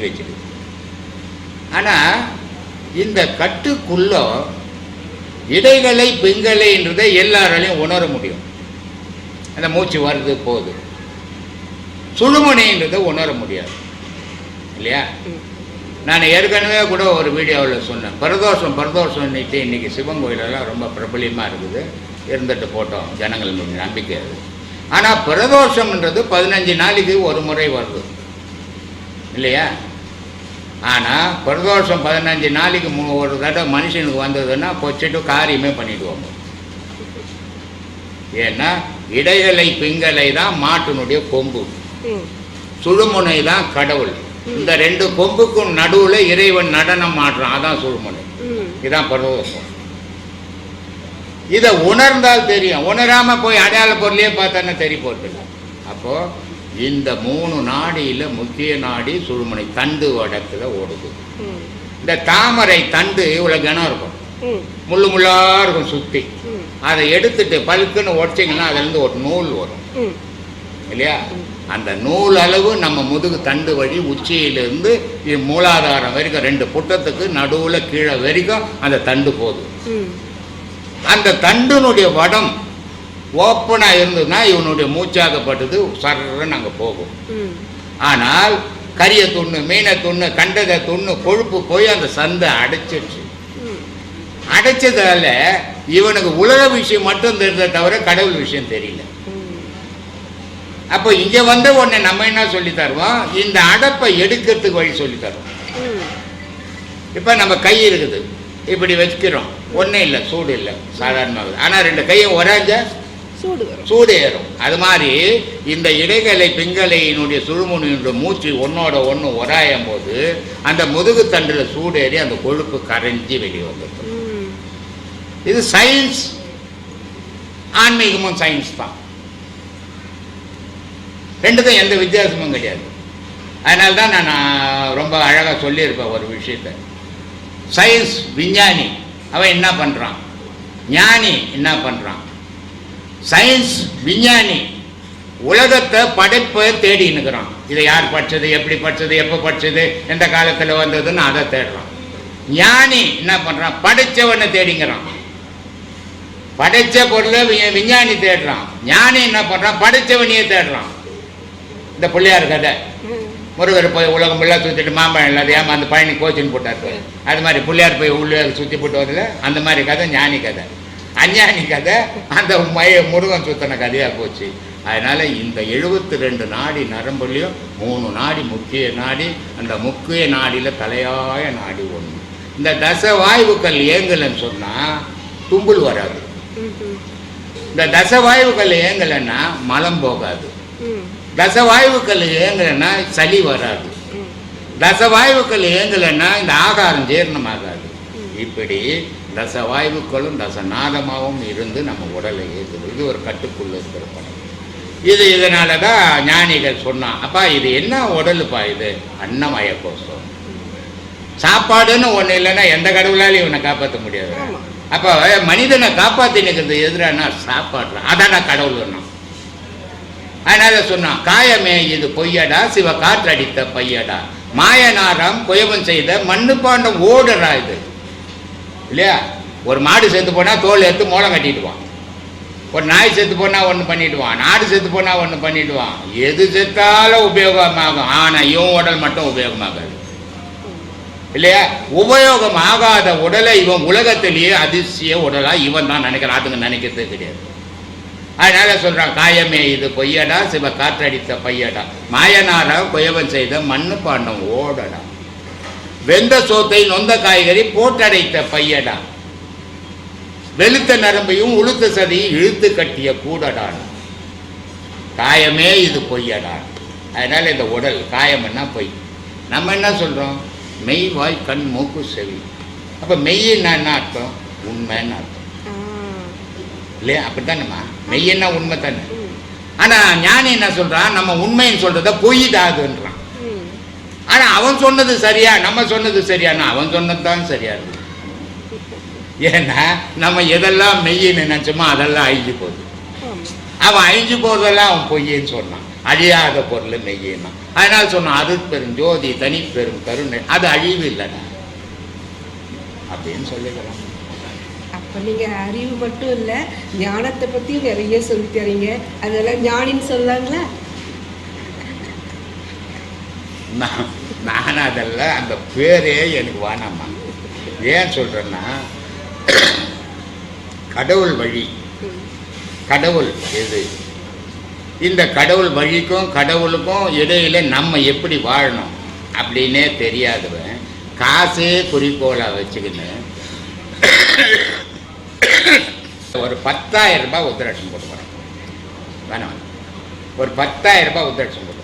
வச்சிருக்கு. ஆனால் இந்த கட்டுக்குள்ள இடைகளை பிங்கலைன்றதை எல்லாராலையும் உணர முடியும். அந்த மூச்சு வருது போகுது. சுழுமுனைன்றதை உணர முடியாது. இல்லையா? நான் ஏற்கனவே கூட ஒரு வீடியோவில் சொன்னேன். பிரதோஷம் பிரதோஷம் இன்றைக்கி இன்னைக்கு சிவன் கோயிலெல்லாம் ரொம்ப பிரபலியமாக இருக்குது. இருந்துட்டு போட்டோம். ஜனங்கள் நம்பிக்கை அது. ஆனால் பிரதோஷம்ன்றது பதினஞ்சு நாளைக்கு ஒரு முறை வருது. இல்லையா? ஆனால் பிரதோஷம் பதினஞ்சு நாளைக்கு மு- ஒரு தடவை மனுஷனுக்கு வந்ததுன்னா பொச்சிட்டு காரியமே பண்ணிடுவாங்க ஏன்னா இடைகளை பிங்கலை தான் மாட்டினுடைய கொம்பு. சுழுமுனை தான் கடவுள். இந்த ரெண்டு கொம்புக்கும் நடுவுல இறைவன் நடனம் ஆடுறான். அதான் சுழுமுனை. ம். இதான் பிரதோஷம். இதை உணர்ந்தால் தெரியும். உணராம போய் அடையாள பொருளையே பார்த்தானே தெரிய போறது அப்போ இந்த மூணு நாடியில முக்கிய நாடி சுழுமுனை தண்டு வடத்துல ஓடுது. இந்த தாமரை தண்டு இவ்வளவு கனம் இருக்கும். முள்ளு முள்ளா இருக்கும் சுத்தி ம். அதை எடுத்துட்டு பழுக்குன்னு உடச்சிங்கன்னா அதுல இருந்து ஒரு நூல் வரும். இல்லையா அந்த நூல் அளவு நம்ம முதுகு தண்டு வழி உச்சியிலிருந்து மூலாதாரம் வரைக்கும் ரெண்டு புட்டத்துக்கு நடுவுல கீழே வரைக்கும் அந்த தண்டு போகுது. அந்த தண்டினுடைய வடம் ஓப்பனா இருந்ததுன்னா இவனுடைய மூச்சாகப்பட்டது சர்றன்னு அங்கே போகும். ஆனால் கரிய துண்ணு மீனை துண்ணு கண்டதை துண்ணு கொழுப்பு போய் அந்த சந்தை அடைச்சிடுச்சு. அடைச்சதால இவனுக்கு உலக விஷயம் மட்டும் தெரிஞ்சதை தவிர கடவுள் விஷயம் தெரியல. அப்போ இங்க வந்த உடனே நம்ம என்ன சொல்லி தருவோம் இந்த அடப்பை எடுக்கிறதுக்கு வழி சொல்லி தருவோம். இப்போ நம்ம கை இருக்குது இப்படி வச்சுக்கிறோம் ஒன்றும் இல்லை சூடு இல்லை சாதாரணமாக ஆனால் ரெண்டு கையும் உறைஞ்ச சூடு ஏறும். அது மாதிரி இந்த இடைகளை பிங்கலையினுடைய சுழுமுனியினுடைய மூச்சு ஒன்னோட ஒன்று உராயும் போது அந்த முதுகு தண்டில் சூடு ஏறி அந்த கொழுப்பு கரைஞ்சி வெளியே வந்துடும். இது சயின்ஸ். ஆன்மீகமும் சயின்ஸ் தான். ரெண்டுக்கும் எந்த வித்தியாசமும் கிடையாது. அதனால தான் நான் நான் ரொம்ப அழகாக சொல்லியிருப்பேன் ஒரு விஷயத்த. சயின்ஸ் விஞ்ஞானி அவன் என்ன பண்ணுறான் ஞானி என்ன பண்ணுறான் சயின்ஸ் விஞ்ஞானி. உலகத்தை படைப்பை தேடி நிற்கிறான் இதை யார் படிச்சது எப்படி படிச்சது எப்போ படிச்சது எந்த காலத்தில் வந்ததுன்னு அதை தேடுறான். ஞானி என்ன பண்ணுறான் படைச்சவனை தேடிங்கிறான் படைச்ச பொருளை விஞ்ஞானி தேடுறான். ஞானி என்ன பண்ணுறான் படைச்சவனையே தேடுறான். இந்த பிள்ளையார் கதை. முருகர் போய் உலகம் ஃபுல்லாக சுற்றிட்டு மாம்பழம் இல்லாத ஏமா பழனி கோச்சின்னு போட்டார் அது மாதிரி பிள்ளையார் போய் உள்ளே சுற்றி போட்டு வரல. அந்த மாதிரி கதை ஞானி கதை. அஞ்ஞானி கதை அந்த மய முருகன் சுத்தின கதையாக போச்சு. அதனால இந்த எழுபத்தி ரெண்டு நாடி நரம்புலையும் மூணு நாடி முக்கிய நாடி அந்த முக்கிய நாடியில் தலையாய நாடி ஒன்று இந்த தச வாயுக்கள் ஏங்கலைன்னு சொன்னால் தும்புல் வராது. இந்த தச வாயுக்கள் ஏங்கலைன்னா மலம் போகாது. தச வாயுக்கள் ஏங்கலைன்னா சளி வராது. தச வாயுக்கள் ஏங்கலைன்னா இந்த ஆகாரம் ஜீரணமாகாது. இப்படி தசவாயுக்களும் தசநாதமாகவும் இருந்து நம்ம உடலை ஏற்றுது இது ஒரு கட்டுக்குள்ள இருக்கிற படம் இது இதனால தான் ஞானிகள் சொன்னான் அப்பா இது என்ன உடலுப்பா இது? அன்னமய கோஷம் சாப்பாடுன்னு ஒன்று இல்லைன்னா எந்த கடவுளாலையும் இவனை காப்பாற்ற முடியாது. அப்போ மனிதனை காப்பாற்றி நிற்கிறது எதிரானா சாப்பாடு. அதான கடவுள்னா. அதனால சொன்னான் காயமே இது பொய்யடா சிவ காற்றடித்த பையடா. மாயனாரம் குயவன் செய்த மண்ணு பாண்டம் ஓடுறா இது. இல்லையா? ஒரு மாடு செத்து போனால் தோல் எடுத்து மூலம் கட்டிடுவான் ஒரு நாய் செத்து போனால் ஒன்று பண்ணிடுவான் நாடு செத்து போனால் ஒன்று பண்ணிடுவான் எது செத்தாலும் உபயோகமாகும். ஆனால் இவன் உடல் மட்டும் உபயோகமாகாது. இல்லையா? உபயோகம் ஆகாத உடலை இவன் உலகத்திலேயே அதிசய உடலாக இவன் தான் நினைக்கிறான். அதுங்க நினைக்கிறது கிடையாது. அதனால சொல்கிறான் காயமே இது பொய்யடா சிவ காற்றடித்த பையடா. மாயனாரா குயவன் செய்த மண்ணு பாண்டம் ஓடடா. வெந்த சோத்தை நொந்த காய்கறி போட்டடைத்த பையடா. வெளுத்த நரம்பையும் உளுத்த சதியும் இழுத்து கட்டிய கூடடான். காயமே இது பொய்யடா. அதனால் இந்த உடல் காயம்னா பொய்? நம்ம என்ன சொல்கிறோம் மெய் வாய் கண் மூக்கு செவி. அப்போ மெய்யின்னா என்ன அர்த்தம்? உண்மைன்னு அர்த்தம்? இல்லையா? அப்படித்தானேம்மா? மெய்யன்னா உண்மை தானே? ஆனால் ஞானி என்ன சொல்கிறான் நம்ம உண்மைன்னு சொல்கிறத பொய்தாதுன்றான் ஆனா அவன் சொன்னது சரியா? நம்ம சொன்னது சரியானா? அவன் சொன்னது தான் சரியா இருக்கு. ஏன்னா நம்ம எதெல்லாம் மெய்யின்னு நினைச்சோமோ அதெல்லாம் அழிஞ்சு போகுது. அவன் அழிஞ்சு போறதெல்லாம் அவன் பொய்யன்னு சொன்னான். அழியாத பொருள் மெய்யினா அதனால சொன்னான் அது பெரும் ஜோதி தனி பெரும் கருணை. அது அழிவு இல்லைடா. அப்படின்னு சொல்லிக்கலாம். அப்ப நீங்க அறிவு மட்டும் இல்ல ஞானத்தை பத்தி நிறைய சொல்லி தரீங்க. அதெல்லாம் ஞானின்னு சொல்லாங்களா? நான் நான் அதெல்லாம் அந்த பேரே எனக்கு வேணாம்மா. ஏன் சொல்கிறேன்னா கடவுள் வழி. கடவுள் எது? இந்த கடவுள் வழிக்கும் கடவுளுக்கும் இடையில நம்ம எப்படி வாழணும் அப்படின்னே தெரியாதவன் காசே குறிக்கோளாக வச்சுக்கின்னு ஒரு பத்தாயிரம் ரூபாய் உத்தரட்சம் போட்டு வேணாம். ஒரு பத்தாயிரம் ரூபாய் உத்தரட்சம் போட்டு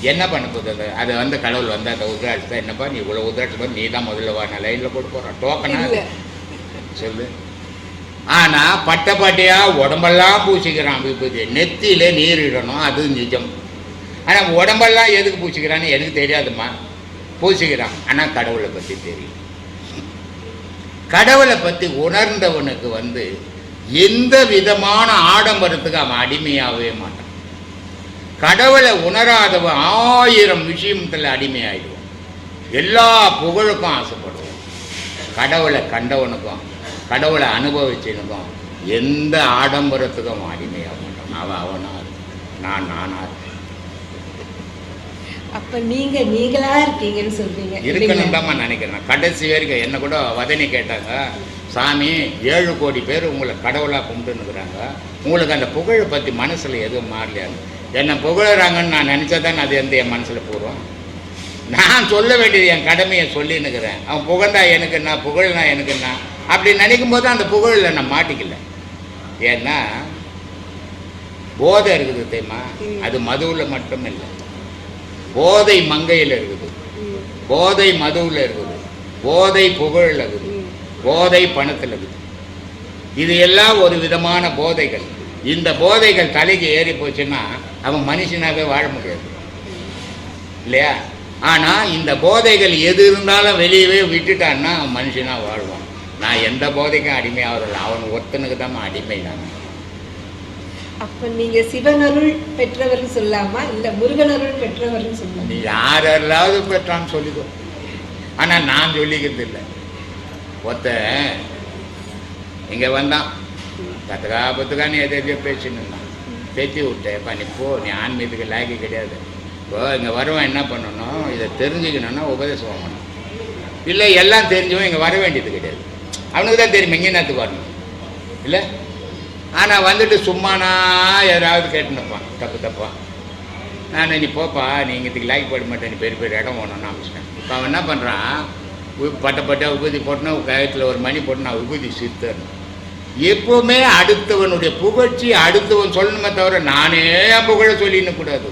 என்ன பண்ண போகுது? அது வந்து கடவுள் வந்து அந்த உத்ராட்சத்தை என்னப்பா நீ இவ்வளோ உத்ராட்சம் பண்ணி நீ தான் முதல்ல வா நான் லைனில் போட்டு போகிறேன் டோக்கனா? சொல்லு. ஆனா பட்டை பட்டையா உடம்பெல்லாம் பூசிக்கிறான் விபூதி. நெத்தியில நீர் இடணும் அது நிஜம். ஆனா உடம்பெல்லாம் எதுக்கு பூசிக்கிறான்னு எனக்கு தெரியாதும்மா. பூசிக்கிறான். ஆனா கடவுளை பத்தி தெரியும். கடவுளை பத்தி உணர்ந்தவனுக்கு வந்து எந்த விதமான ஆடம்பரத்துக்கு அவன் அடிமையாகவே மாட்டான். கடவுளை உணராதவன் ஆயிரம் விஷயத்துல அடிமையாயிடுவான் எல்லா புகழுக்கும் ஆசைப்படுவான் கடவுளை கண்டவனுக்கும் கடவுளை அனுபவிச்சவனுக்கும் எந்த ஆடம்பரத்துக்கும் அடிமையாக மாட்டான் அவன் அவனா இருப்பான். நான் நானா இருப்பேன். அப்ப நீங்க நீங்களா இருக்கீங்கன்னு சொல்றீங்க இருக்கணும்? தான் நினைக்கிறேன் கடைசி வரைக்கும் என்ன கூட வதனி கேட்டாங்க சாமி ஏழு கோடி பேர் உங்களை கடவுளாக கும்பிட்டுன்னுக்குறாங்க உங்களுக்கு அந்த புகழை பற்றி மனசில் எதுவும் மாறலையான்னு என்னை புகழறாங்கன்னு நான் நினச்சா தான் அது வந்து என் மனசில் பூர்வம் நான் சொல்ல வேண்டியது என் கடமையை சொல்லின்னுக்கிறேன். அவன் புகழ்ந்தா எனக்கு என்ன புகழ்னா எனக்கு என்ன அப்படி நினைக்கும் போது அந்த புகழில் நான் மாட்டிக்கல. ஏன்னா போதை இருக்குது தெரியுமா. அது மதுவில் மட்டும் இல்லை. போதை மங்கையில் இருக்குது. போதை மதுவில் இருக்குது. போதை புகழில் இருக்குது. போதை பணத்தில் இருக்குது. இது எல்லாம் ஒரு விதமான போதைகள். இந்த போதைகள் தலைக்கு ஏறி போச்சுன்னா அவன் மனுஷனாவே வாழ முடியாது. இல்லையா? ஆனால் இந்த போதைகள் எது இருந்தாலும் வெளியவே விட்டுட்டான்னா அவன் மனுஷனாக வாழ்வான். நான் எந்த போதைக்கும் அடிமையாகிறதில்ல அவன் ஒருத்தனுக்கு தான் அடிமை நான். அப்ப நீங்க சிவனருள் பெற்றவர்னு சொல்லாமா? இல்ல முருகனருள் பெற்றவர்னு நீ சொல்லலாமா யாரெல்லாவது பெற்றான்னு சொல்லிக்கோ. ஆனால் நான் சொல்லிக்கிறது இல்லை ஒருத்தன் இங்கே வந்தான். கத்துக்கா பத்துக்கான்னு எதை எதையோ பேசின்னு இருந்தான் பேத்தி விட்டேப்பா நீ போ நீ ஆன்மீகத்துக்கு லாக்கி கிடையாது. இப்போ இங்கே வரவன் என்ன பண்ணணும்? இதை தெரிஞ்சுக்கணும்னா உபதேசம் வாங்கணும் இல்லை எல்லாம் தெரிஞ்சவன் இங்கே வர வேண்டியது கிடையாது. அவனுக்கு தான் தெரியும் எங்கே நேரத்துக்கு வரணும்? இல்லை? ஆனால் வந்துட்டு சும்மானா யாராவது கேட்டுனுப்பான். தப்பு தப்பா? நான் நீ போப்பா நீ இங்கத்துக்கு லாய்க்கு போட மாட்டேன் நீ பெரிய பெரிய இடம் போகணும்னு அமைச்சிட்டேன் இப்போ அவன் என்ன பண்ணுறான் பட்ட பட்டா விபூதி போட்டுனா கயத்தில் ஒரு மணி போட்டு நான் விபூதி சித்தரணும் எப்பவுமே அடுத்தவனுடைய புகழ்ச்சி அடுத்தவன் சொல்லணுமே தவிர நானே என் புகழ சொல்லின்னு கூடாது.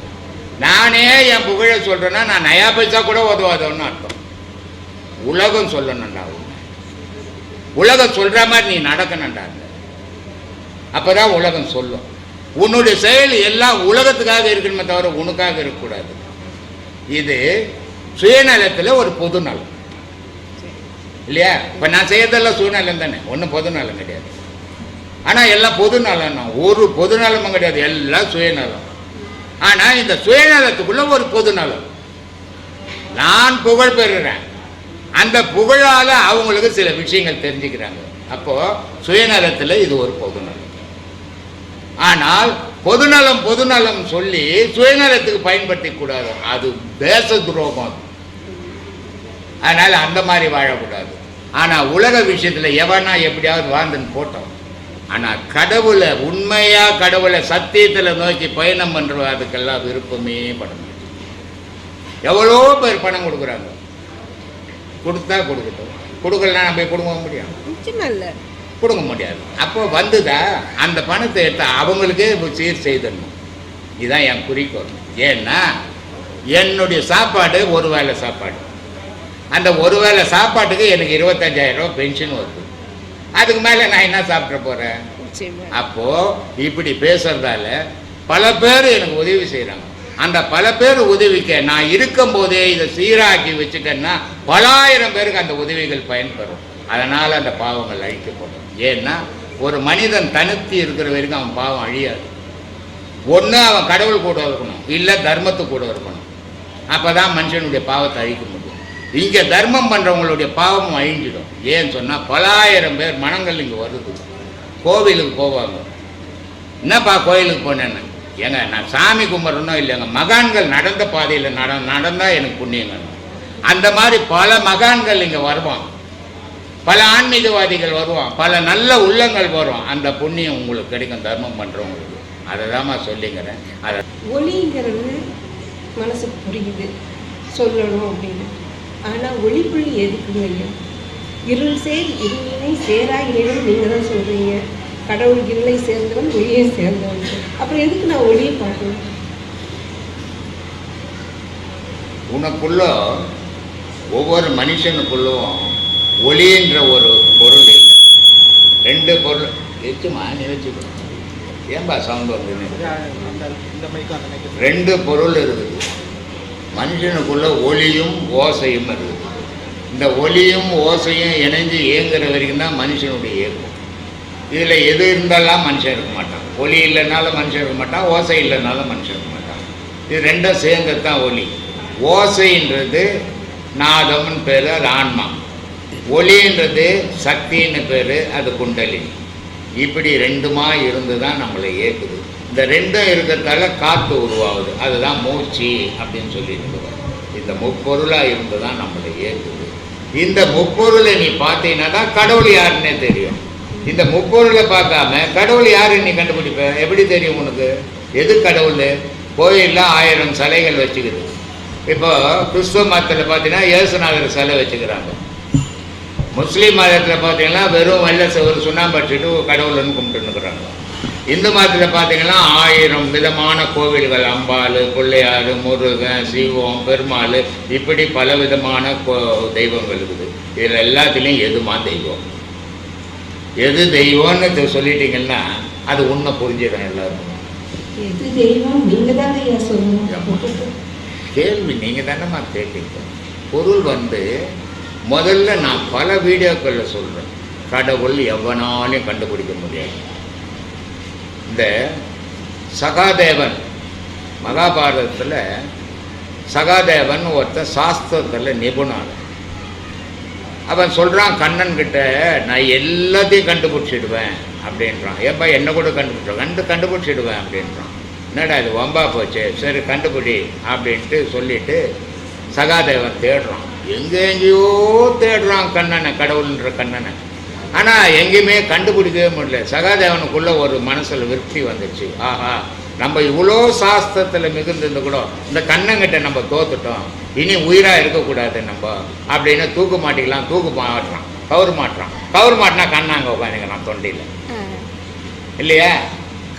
நானே என் புகழ சொல்கிறேன்னா நான் நயா பைசா கூட உதவாதவன்னு அர்த்தம். உலகம் சொல்லணும்டா உலகம் சொல்கிற மாதிரி நீ நடக்கணும்டாங்க அப்பதான் உலகம் சொல்லும். உன்னுடைய செயல் எல்லாம் உலகத்துக்காக இருக்கணுமே தவிர உனக்காக இருக்கக்கூடாது. இது சுயநலத்தில் ஒரு பொது நலம் இல்லையா? இப்போ நான் செய்யறதெல்லாம் சுயநலம் தானே. ஒன்றும் பொது நலம் கிடையாது. ஆனால் எல்லாம் பொது நலம் தான் ஒரு பொது நலமும் கிடையாது எல்லாம் சுயநலம். ஆனால் இந்த சுயநலத்துக்குள்ள ஒரு பொது நலம் நான் புகழ் பெறுறேன். அந்த புகழால் அவங்களுக்கு சில விஷயங்கள் தெரிஞ்சுக்கிறாங்க. அப்போது சுயநலத்தில் இது ஒரு பொதுநலம். ஆனால் பொதுநலம் பொதுநலம் சொல்லி சுயநலத்துக்கு பயன்படுத்தி கூடாது. அது தேச துரோகம். அது. அந்த மாதிரி வாழக்கூடாது. ஆனால் உலக விஷயத்தில் எவனா எப்படியாவது வாழ்ந்துன்னு போட்டோம். ஆனா கடவுளை உண்மையா கடவுளை சத்தியத்துல நோக்கி பயணம் பண்ற அதுக்கெல்லாம் விருப்பமே பட எவ்வளோ பேர் பணம் கொடுக்குறாங்க. கொடுத்தா கொடுக்கட்டும். கொடுக்கலன்னா நம்ம போய் கொடுக்க இல்ல. கொடுக்க முடியாது. அப்போ வந்துதா அந்த பணத்தை எடுத்து அவங்களுக்கே இப்போ சீர் செய்திடணும் இதுதான் என் குறிக்கோள். ஏன்னா என்னுடைய சாப்பாடு ஒரு வேளை சாப்பாடு. அந்த ஒரு வேளை சாப்பாட்டுக்கு எனக்கு இருபத்தஞ்சாயிரம் ரூபாய் பென்ஷன் வருது. அதுக்கு மேலே நான் என்ன சாப்பிட போகிறேன் அப்போது இப்படி பேசுறதால பல பேர் எனக்கு உதவி செய்கிறாங்க அந்த பல பேர் உதவிக்க நான் இருக்கும்போதே இதை சீராக்கி வச்சுட்டேன்னா பலாயிரம் பேருக்கு அந்த உதவிகள் பயன்பெறும் அதனால் அந்த பாவங்கள் அழிக்கப்படும். ஏன்னா ஒரு மனிதன் தனித்து இருக்கிற வரைக்கும் அவன் பாவம் அழியாது. ஒன்று அவன் கடவுள் கூட இருக்கணும். இல்லை தர்மத்து கூட இருக்கணும். அப்போ தான் மனுஷனுடைய பாவத்தை அழிக்க முடியும். இங்கே தர்மம் பண்ணுறவங்களுடைய பாவமும் அழிஞ்சிடும். ஏன்னு சொன்னால் பலாயிரம் பேர் மனங்கள் இங்கே வருது. கோவிலுக்கு போவாங்க. என்னப்பா கோயிலுக்கு போனேன்னு? ஏங்க நான் சாமி கும்பிட்றனோ இல்லைங்க மகான்கள் நடந்த பாதையில் நட நடந்தால் எனக்கு புண்ணியங்க. அந்த மாதிரி பல மகான்கள் இங்கே வருவான். பல ஆன்மீகவாதிகள் வருவான். பல நல்ல உள்ளங்கள் வரும் அந்த புண்ணியம் உங்களுக்கு கிடைக்கும் தர்மம் பண்ணுறவங்களுக்கு அதை தான் சொல்லிங்கிறேன் அதை ஒளிங்கிறது மனசுக்கு புரியுது. சொல்லணும் அப்படின்னு. ஆனால் ஒளிப்புள்ளி எதுக்குங்க ஐயா? இருள் சேர் இருளினை சேரா இறைவன் நீங்கள் தான் சொல்கிறீங்க கடவுள் இருளை சேர்ந்தவன் ஒளியை சேர்ந்தவன். அப்புறம் எதுக்கு நான் ஒளியை பார்க்கணும்? உனக்குள்ள ஒவ்வொரு மனுஷனுக்குள்ளும் ஒளின்ற ஒரு பொருள் இல்லை. ரெண்டு பொருள் எச்சுமா நீ வச்சுக்கோ ஏன்பா சவுண்ட் வந்து ரெண்டு பொருள் இருக்குது. மனுஷனுக்குள்ள ஒளியும் ஓசையும் இருக்குது இந்த ஒளியும் ஓசையும் இணைஞ்சு இயங்குற வரைக்கும் தான் மனுஷனுடைய இயக்கம். இதில் எது இருந்தாலும் மனுஷன் இருக்க மாட்டான். ஒளி இல்லைனாலும் மனுஷன் இருக்க மாட்டான். ஓசை இல்லைனாலும் மனுஷன் இருக்க மாட்டான். இது ரெண்டும் சேர்ந்தது தான் ஒளி. ஓசைன்றது நாதம்னு பேர் அது ஆன்மா. ஒளின்றது சக்தின்னு பேர் அது குண்டலி. இப்படி ரெண்டுமா இருந்து தான் நம்மளை இயக்குது. இந்த ரெண்டும் இருக்கிறதால காற்று உருவாகுது. அதுதான் மூச்சு அப்படின்னு சொல்லிட்டு இந்த முப்பொருளாக இருந்து தான் நம்மளை இயக்குது. இந்த முப்பொருளை நீ பார்த்தீங்கன்னா தான் கடவுள் யாருன்னே தெரியும். இந்த முப்பொருளை பார்க்காம கடவுள் யாருன்னு நீ கண்டுபிடிப்ப? எப்படி தெரியும் உனக்கு? எது கடவுள்? கோயிலில் ஆயிரம் சிலைகள் வச்சுக்குது. இப்போ கிறிஸ்துவ மதத்தில் பார்த்தீங்கன்னா இயேசுநாதர் சிலை வச்சுக்கிறாங்க. முஸ்லீம் மதத்தில் பார்த்தீங்கன்னா வெறும் வெள்ளை ஒரு சுண்ணாம்பு அடிச்சுட்டு கடவுள்னு இருக்கிறாங்க இந்து மதத்தில் பார்த்தீங்கன்னா ஆயிரம் விதமான கோவில்கள் அம்பாள் பிள்ளையார் முருகன் சிவம் பெருமாள் இப்படி பல விதமான கோ தெய்வங்கள் இருக்குது. இதில் எல்லாத்துலேயும் எதுமா தெய்வம்? எது தெய்வம்னு சொல்லிட்டீங்கன்னா அது உண்மை புரிஞ்சிடும் எல்லாருக்கும். எது தெய்வம்? நீங்கள் தானே ஐயா சொல்லணும்? கேள்வி நீங்கள் தானேம்மா கேட்டீங்க. பொருள் வந்து முதல்ல நான் பல வீடியோக்களில் சொல்கிறேன் கடவுள் எவனாலையும் கண்டுபிடிக்க முடியாது. இந்த சகாதேவன் மகாபாரதத்தில் சகாதேவன் ஒருத்தன் சாஸ்திரத்தில் நிபுணன். அவன் சொல்கிறான் கண்ணன் கிட்ட நான் எல்லாத்தையும் கண்டுபிடிச்சிடுவேன் அப்படின்றான். ஏப்பா என்ன கூட கண்டுபிடிச்சோம் கண்டு கண்டுபிடிச்சிடுவேன் அப்படின்றான். என்னடா இது வம்பா போச்சு? சரி கண்டுபிடி அப்படின்ட்டு சொல்லிட்டு சகாதேவன் தேடுறான். எங்கே எங்கேயோ தேடுறான் கண்ணனை கடவுள்ன்ற கண்ணனை. ஆனால் எங்கேயுமே கண்டுபிடிக்கவே முடியல. சகாதேவனுக்குள்ள ஒரு மனசில் விருத்தி வந்துச்சு ஆஹா நம்ம இவ்வளோ சாஸ்திரத்தில் மிகுந்திருந்து கூட இந்த கண்ணங்கிட்ட நம்ம தோத்துட்டோம். இனி உயிராக இருக்கக்கூடாது நம்ம அப்படின்னு தூக்கு மாட்டிக்கலாம் தூக்கு மாட்டுறான் கவுரு மாட்டுறான். கவுரு மாட்டினா கண்ணாங்க உட்காந்துக்கிறான் தொண்டியில். இல்லையா?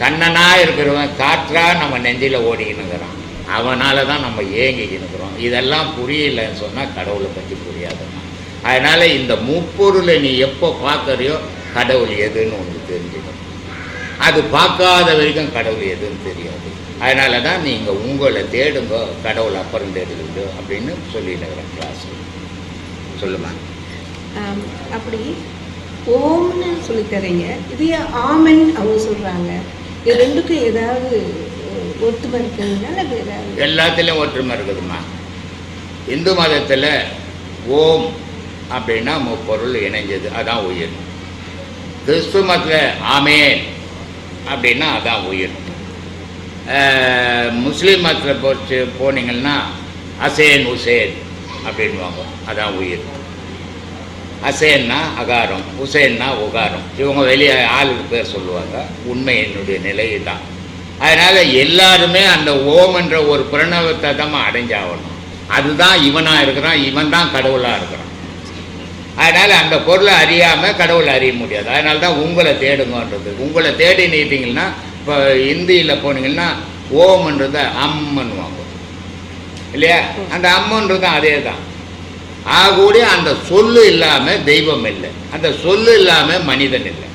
கண்ணனா இருக்கிறவன் காற்றா நம்ம நெஞ்சில் ஓடிக்கினுங்கிறான் அவனால தான் நம்ம ஏங்கிக்கினுக்கிறோம் இதெல்லாம் புரியலன்னு சொன்னால் கடவுளை பற்றி புரியாதுன்னா அதனால் இந்த முப்பொருளை நீ எப்போ பார்க்கறியோ கடவுள் எதுன்னு உனக்கு தெரிஞ்சுக்கணும் அது பார்க்காத வரைக்கும் கடவுள் எதுன்னு தெரியாது. அதனால தான் நீங்கள் உங்களை தேடுங்க கடவுள் அப்புறம் தேடுங்க அப்படின்னு சொல்லிடுறேன் கிளாஸ் சொல்லுமா? அப்படி ஓம்னு சொல்லி தரீங்க இது ஆமன் அவங்க சொல்றாங்க. இது ரெண்டுக்கும் ஏதாவது அல்லது ஏதாவது எல்லாத்துலேயும் ஒற்றுமை இருக்குதும்மா இந்து மதத்தில் ஓம் அப்படின்னா முப்பொருள் இணைஞ்சது அதான் உயிர். கிறிஸ்து மதத்தில் ஆமேன் அப்படின்னா அதான் உயிர். முஸ்லீம் மதத்தில் போச்சு போனீங்கன்னா அசேன் உசேன் அப்படின்வாங்க அதான் உயிர். அசேன்னா அகாரம் உசேன்னா உகாரம். இவங்க வெளியே ஆளுக்கு பேர் சொல்லுவாங்க உண்மை என்னுடைய நிலை தான் அதனால் எல்லாருமே அந்த ஓம்ன்ற ஒரு பிரணவத்தை தான் அடைஞ்சாகணும். அதுதான் இவனாக இருக்கிறான் இவன் தான் கடவுளாக இருக்கிறான். அதனால் அந்த பொருளை அறியாமல் கடவுளை அறிய முடியாது. அதனால தான் உங்களை தேடுங்கன்றது. உங்களை தேடி நீட்டிங்கன்னா இப்போ இந்தியில் போனீங்கன்னா ஓம்ன்றத அம்மன்னுவாங்க. இல்லையா? அந்த அம்மன்றது அதே தான் ஆகக்கூடிய அந்த சொல்லு இல்லாமல் தெய்வம் இல்லை. அந்த சொல்லு இல்லாமல் மனிதன் இல்லை.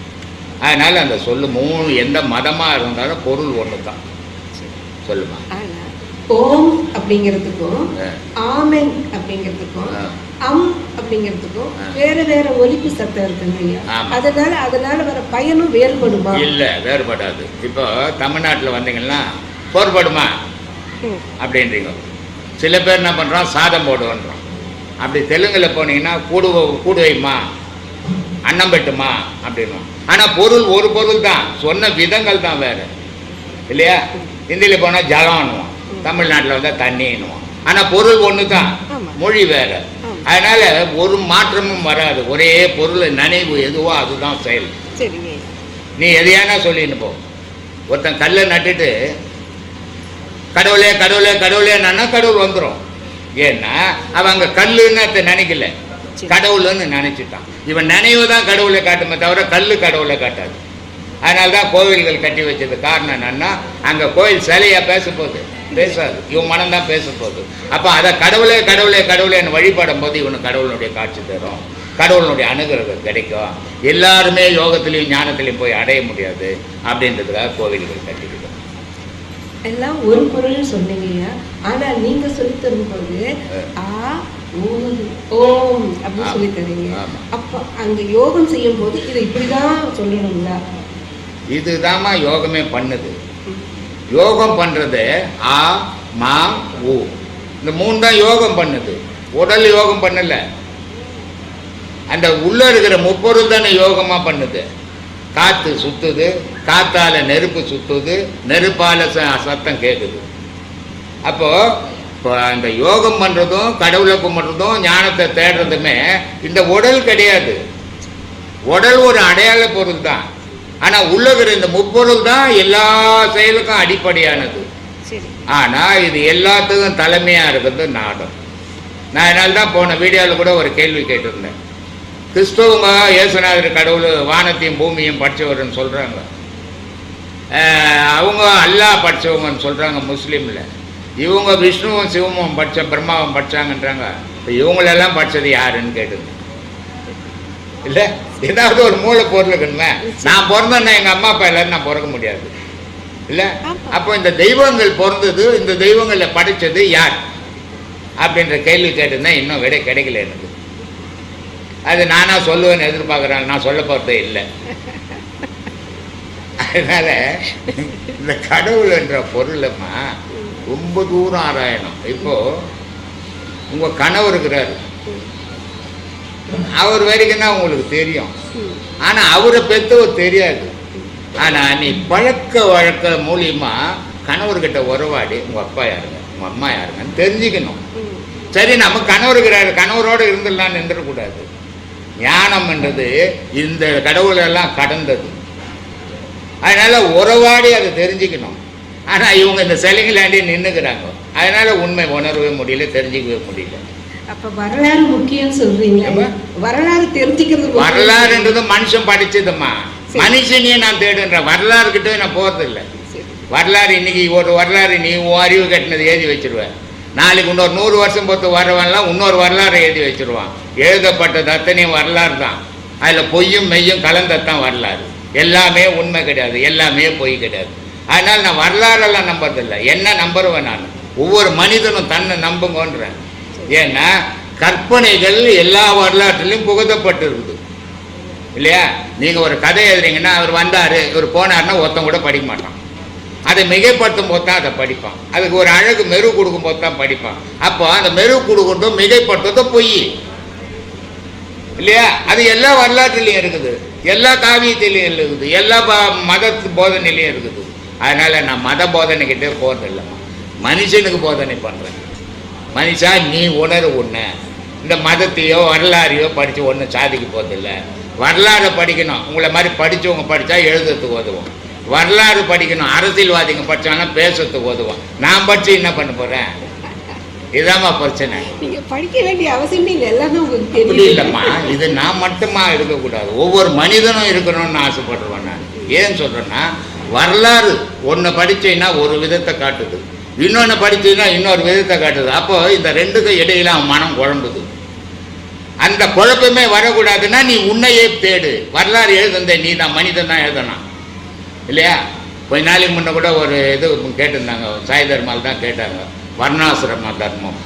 அதனால் அந்த சொல்லு மூணு எந்த மதமாக இருந்தாலும் பொருள் ஒன்று தான் சொல்லுமா ஓம் அப்படிங்கிறதுக்கும். ஆமென் அப்படிங்கிறதுக்கும். அம் அப்படி அப்படிங்கிறதுக்கும். வேற வேற ஒலிப்பு சத்தம் இருக்குங்க ஐயா. அதனால அதனால வர பயனும் வேறுபடுமா? இல்லை வேறுபடாது. இப்போ தமிழ்நாட்டில் வந்தீங்கன்னா போர்படுமா. அப்படின்றீங்க. சில பேர் என்ன பண்ணுறோம் சாதம் போடுவோன்றோம். அப்படி தெலுங்கில் போனீங்கன்னா கூடு கூடுவைமா? அன்னம் பெட்டுமா அப்படின்னும் ஆனால் பொருள் ஒரு பொருள் தான். சொன்ன விதங்கள் தான் வேறு. இல்லையா? ஹிந்தியில் போனால் ஜலம்னுவோம் தமிழ்நாட்டில் வந்தால் தண்ணின்னுவோம். ஆனால் பொருள் ஒன்று தான். மொழி வேறு. அதனால் ஒரு மாற்றமும் வராது. ஒரே பொருள் நினைவு எதுவோ அதுதான் செயல். நீ எதையானா சொல்லின்னு போ ஒருத்தன் கல்லை நட்டுட்டு கடவுளே கடவுளே கடவுளேன்னா கடவுள் வந்துடும் ஏன்னா அவன் அங்கே கல்லுன்னு நினைக்கல. கடவுள்னு நினைச்சிட்டான். இவன் நினைவு தான் கடவுளை காட்டுமே தவிர கல்லு கடவுளை காட்டாது. அதனால தான் கோவில்கள் கட்டி வச்சது காரணம் என்னன்னா அங்கே கோயில் சிலையா பேச போகுது பேசாது இவன் மனம் தான் பேச போகுது. அப்போ அதை கடவுளே கடவுளே கடவுளேன்னு வழிபடும் போது இவனுக்கு கடவுளுடைய காட்சி தரும். கடவுளுடைய அனுகிரகம் கிடைக்கும். எல்லாருமே யோகத்திலையும் ஞானத்திலையும் போய் அடைய முடியாது அப்படின்றதுக்காக கோவில்கள் கட்டிக்கிட்டோம் எல்லாம் ஒரு பொருள்னு சொன்னீங்கய்யா ஆனா நீங்க சொல்லி தரும்போது ஆ. ஓம் அப்படின்னு. சொல்லி தரீங்க. அப்போ அங்க யோகம் செய்யும் போது இதை இப்படிதான் சொல்லணுங்களா இதுதாம்மா யோகமே பண்ணுது. யோகம் பண்ணுறது ஆ மா ஊ இந்த மூணு தான் யோகம் பண்ணுது. உடல் யோகம் பண்ணலை. அந்த உள்ளே இருக்கிற முப்பொருள் தானே யோகமாக பண்ணுது. காற்று சுற்றுது காற்றால் நெருப்பு சுற்றுது நெருப்பால் ச- சத்தம் கேட்குது அப்போ இப்போ அந்த யோகம் பண்ணுறதும் கடவுளை கும்பிட்றதும் ஞானத்தை தேடுறதுமே இந்த உடல் கிடையாது. உடல் ஒரு அடையாள பொருள் தான். ஆனா உள்ள இருக்கிற இந்த முப்பொருள் தான் எல்லா செயலுக்கும் அடிப்படையானது. சரி. ஆனா இது எல்லாத்துக்கும் தலைமையா இருக்கிறது நாடம் நான் அதனால தான் போன வீடியோவில் கூட ஒரு கேள்வி கேட்டிருந்தேன். கிறிஸ்தவங்க இயேசுநாதர் கடவுள் வானத்தையும் பூமியும் படித்தவர்னு சொல்கிறாங்க அவங்க அல்லாஹ் படித்தவங்கன்னு சொல்கிறாங்க முஸ்லீமில். இவங்க விஷ்ணுவும் சிவமும் படித்த பிரம்மாவும் படித்தாங்கன்றாங்க இப்போ இவங்களெல்லாம் படித்தது யாருன்னு கேட்டுருந்தேன் இல்லை ஏதாவது ஒரு மூளை பொருள் இருக்கணுமே நான் பிறந்தேன்னா எங்கள் அம்மா அப்பா எல்லாரும் நான் பிறக்க முடியாது. இல்லை. அப்போ இந்த தெய்வங்கள் பிறந்தது இந்த தெய்வங்களை படைச்சது யார்? அப்படின்ற கேள்வி கேட்டிருந்தேன் இன்னும் விடை கிடைக்கல எனக்கு. அது நானா சொல்லுவேன்னு எதிர்பார்க்குறேன் நான் சொல்ல போகிறதே இல்லை. அதனால இந்த கடவுள் என்ற பொருளம்மா ரொம்ப தூரம் ஆராயணும். இப்போ உங்க கணவர் இருக்கிறாரு. அவர் வரைக்கும் தான் உங்களுக்கு தெரியும். ஆனால் ஆனா அவரை பெற்றவர் தெரியாது. ஆனா நீ பழக்க வழக்க மூலியமா கணவர்கிட்ட உறவாடி உங்க அப்பா யாருங்க உங்க அம்மா யாருங்கன்னு தெரிஞ்சுக்கணும். சரி நம்ம கணவர் கணவரோடு இருந்துடலாம்னு இருந்துடக்கூடாது ஞானம்ன்றது இந்த கடவுளெல்லாம் கடந்தது. அதனால உறவாடி அதை தெரிஞ்சுக்கணும். ஆனா இவங்க இந்த சிலைங்களாண்டி நின்றுக்கிறாங்க அதனால உண்மை உணரவே முடியல தெரிஞ்சுக்கவே முடியல. அப்ப வரலாறு முக்கியம் சொல்றீங்களா? வரலாறு தெரிஞ்சுக்கிறது. வரலாறுன்றது மனுஷன் படிச்சதும்மா. சரி. மனுஷனையே நான் தேடுன்றேன் வரலாறு கிட்ட நான் போறது இல்லை. வரலாறு இன்னைக்கு ஒரு வரலாறு நீ உன் அறிவு கட்டினது எழுதி வச்சிருவேன் நாளைக்கு இன்னொரு நூறு வருஷம் பொறுத்து வரவன்லாம் இன்னொரு வரலாறு எழுதி வச்சிருவான். எழுதப்பட்டது அத்தனையும் வரலாறு தான். அதில் பொய்யும் மெய்யும் கலந்ததான் வரலாறு. எல்லாமே உண்மை கிடையாது. எல்லாமே பொய் கிடையாது. அதனால நான் வரலாறெல்லாம் நம்புறதில்லை. என்ன நம்புறவன் நான்? ஒவ்வொரு மனிதனும் தன்னை நம்புங்கன்றேன். ஏன்னா கற்பனைகள் எல்லா வரலாற்றிலும் புகுத்தப்பட்டு இருக்குது இல்லையா? நீங்க ஒரு கதை எழுதுறீங்கன்னா அவர் வந்தாரு இவர் போனாருன்னா ஒருத்தன் கூட படிக்க மாட்டான். அதை மிகைப்படுத்தும் போது தான் அதை படிப்பான். அதுக்கு ஒரு அழகு மெரு கொடுக்கும் போது தான் படிப்பான். அப்போ அந்த மெரு கொடுக்கறதும் மிகைப்படுத்துறதும் பொய். இல்லையா? அது எல்லா வரலாற்றுலையும் இருக்குது. எல்லா காவியத்திலையும் இருக்குது. எல்லா மத போதனையிலையும் இருக்குது. அதனால நான் மத போதனைக்கிட்டே இல்லைம்மா மனுஷனுக்கு போதனை பண்ணுறேன் மனுஷா நீ உணரு உன்னை. இந்த மதத்தையோ வரலாறையோ படித்து ஒன்றும் சாதிக்க போகிறதில்ல வரலாறு படிக்கணும். உங்களை மாதிரி படித்தவங்க படித்தா எழுதுறதுக்கு உதவும். வரலாறு படிக்கணும். அரசியல்வாதிங்க படித்தாங்கன்னா பேசுறதுக்கு உதவும். நான் படித்து என்ன பண்ண போகிறேன் இதாம்மா பிரச்சனை. நீங்க படிக்க வேண்டிய அவசியமே இல்லை. எல்லாமே உங்களுக்கு அப்படி தெரியும் இல்லைம்மா. இது நான் மட்டுமா இருக்கக்கூடாது ஒவ்வொரு மனிதனும் இருக்கணும்னு ஆசைப்படுறேன் நான். ஏன் சொல்கிறேன்னா வரலாறு. ஒன்று படிச்சீங்கன்னா ஒரு விதத்தை காட்டுது. இன்னொன்று படித்தீங்கன்னா இன்னொரு விதத்தை காட்டுது. அப்போ இந்த ரெண்டுக்கும் இடையில அவன் மனம் குழம்புது. அந்த குழப்பமே வரக்கூடாதுன்னா நீ உன்னையே தேடு. வரலாறு எழுதுந்த நீ தான் மனிதன் தான் எழுதணும் இல்லையா? கொஞ்ச நாளைக்கு முன்ன கூட ஒரு இது கேட்டிருந்தாங்க. சாய் தர்மால் தான் கேட்டாங்க. வர்ணாசிரம தர்மம்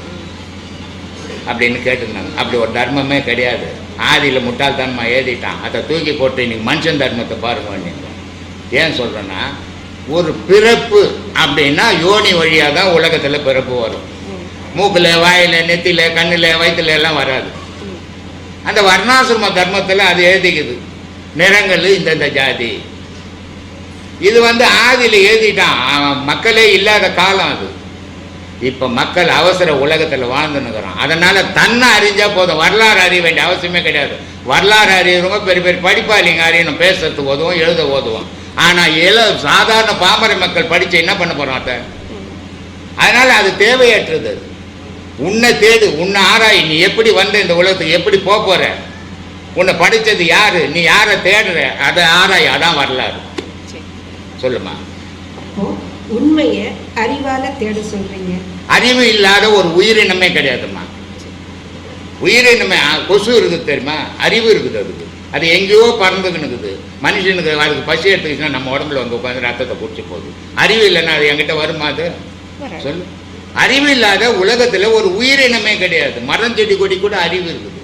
அப்படின்னு கேட்டிருந்தாங்க. அப்படி ஒரு தர்மமே கிடையாது. ஆதியில் முட்டாள்தனமாக எழுதிட்டான். அதை தூக்கி போட்டு இன்னைக்கு மனுஷன் தர்மத்தை பாருங்க ஏன் சொல்கிறேன்னா ஒரு பிறப்பு அப்படின்னா யோனி வழியாக தான் உலகத்தில் பிறப்பு வரும். மூக்கில் வாயில் நெத்தியில் கண்ணில் வயிற்றுல எல்லாம் வராது. அந்த வர்ணாசிரம தர்மத்தில் அது எழுதிக்குது. நிறங்கள் இந்தந்த ஜாதி. இது வந்து ஆதியில் எழுதிட்டான். மக்களே இல்லாத காலம் அது. இப்போ மக்கள் அவசர உலகத்தில் வாழ்ந்துன்னுக்குறோம் அதனால் தன்னை அறிஞ்சால் போதும். வரலாறு அறிய வேண்டிய அவசியமே கிடையாது. வரலாறு அறியறவங்க பெரிய பெரிய படிப்பாளிங்க அறியணும். பேசுறதுக்கு உதவும் எழுத ஓதுவோம். ஆனால் இள சாதாரண பாமர மக்கள் படித்து என்ன பண்ண போகிறோம் அதை அதனால் அது தேவையற்றது. அது உன்னை தேடு உன்னை ஆராய் நீ எப்படி வந்த இந்த உலகத்துக்கு எப்படி போக போற? உன்னை படித்தது யாரு? நீ யாரை தேடுற? அதை ஆராய் அதான் வரலாறு. சொல்லுமா? உண்மையை அறிவால தேட சொல்றீங்க. அறிவு இல்லாத ஒரு உயிரினமே கிடையாதும்மா. உயிரினமே கொசு இருக்குது தெரியுமா? அறிவு இருக்குது அதுக்கு. அது எங்கேயோ பறந்துக்கின்னு இருக்குது மனுஷனுக்கு அதுக்கு பசி எடுத்துக்கிச்சுன்னா நம்ம உடம்புல வந்து உட்காந்து ரத்தத்தை குடிச்சு போகுது. அறிவு இல்லைன்னா அது என்கிட்ட வருமா அது. சொல்லு. அறிவு இல்லாத உலகத்தில் ஒரு உயிரினமே கிடையாது. மரம் செடி கொடி கூட அறிவு இருக்குது.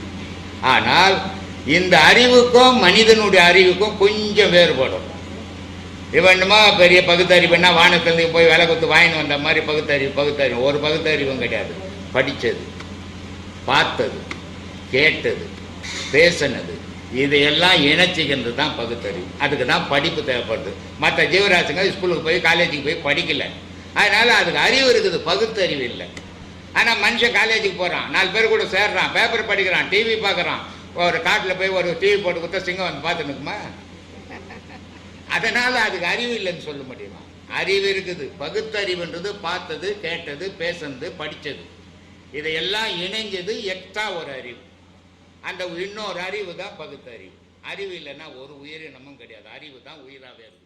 ஆனால் இந்த அறிவுக்கும் மனிதனுடைய அறிவுக்கும் கொஞ்சம் வேறுபடும். இவனுமா பெரிய பகுத்தறிவுன்னா வானத்திலிருந்து போய் விலை கொடுத்து வாங்கின்னு வந்த மாதிரி பகுத்தறிவு பகுத்தறிவு ஒரு பகுத்தறிவும் கிடையாது. படித்தது பார்த்தது கேட்டது பேசினது இதையெல்லாம் இணைச்சிக்கிறது தான் பகுத்தறிவு அதுக்கு தான் படிப்பு தேவைப்படுது. மற்ற ஜீவராசிங்க ஸ்கூலுக்கு போய் காலேஜுக்கு போய் படிக்கல. அதனால அதுக்கு அறிவு இருக்குது பகுத்தறிவு இல்லை. ஆனால் மனுஷன் காலேஜுக்கு போகிறான் நாலு பேர் கூட சேர்றான். பேப்பர் படிக்கிறான் டிவி பார்க்குறான். ஒரு காட்டில் போய் ஒரு டிவி போட்டு கொடுத்தா சிங்கம் வந்து பார்த்துனுக்குமா அதனால் அதுக்கு அறிவு இல்லைன்னு சொல்ல முடியுமா? அறிவு இருக்குது. பகுத்தறிவுன்றது பார்த்தது கேட்டது பேசுனது படித்தது இதையெல்லாம் இணைஞ்சது எக்ஸ்ட்ரா ஒரு அறிவு. அந்த இன்னொரு அறிவு தான் பகுத்தறிவு. அறிவு இல்லைன்னா ஒரு உயிரினமும் கிடையாது. அறிவு தான் உயிராகவே இருக்கும்.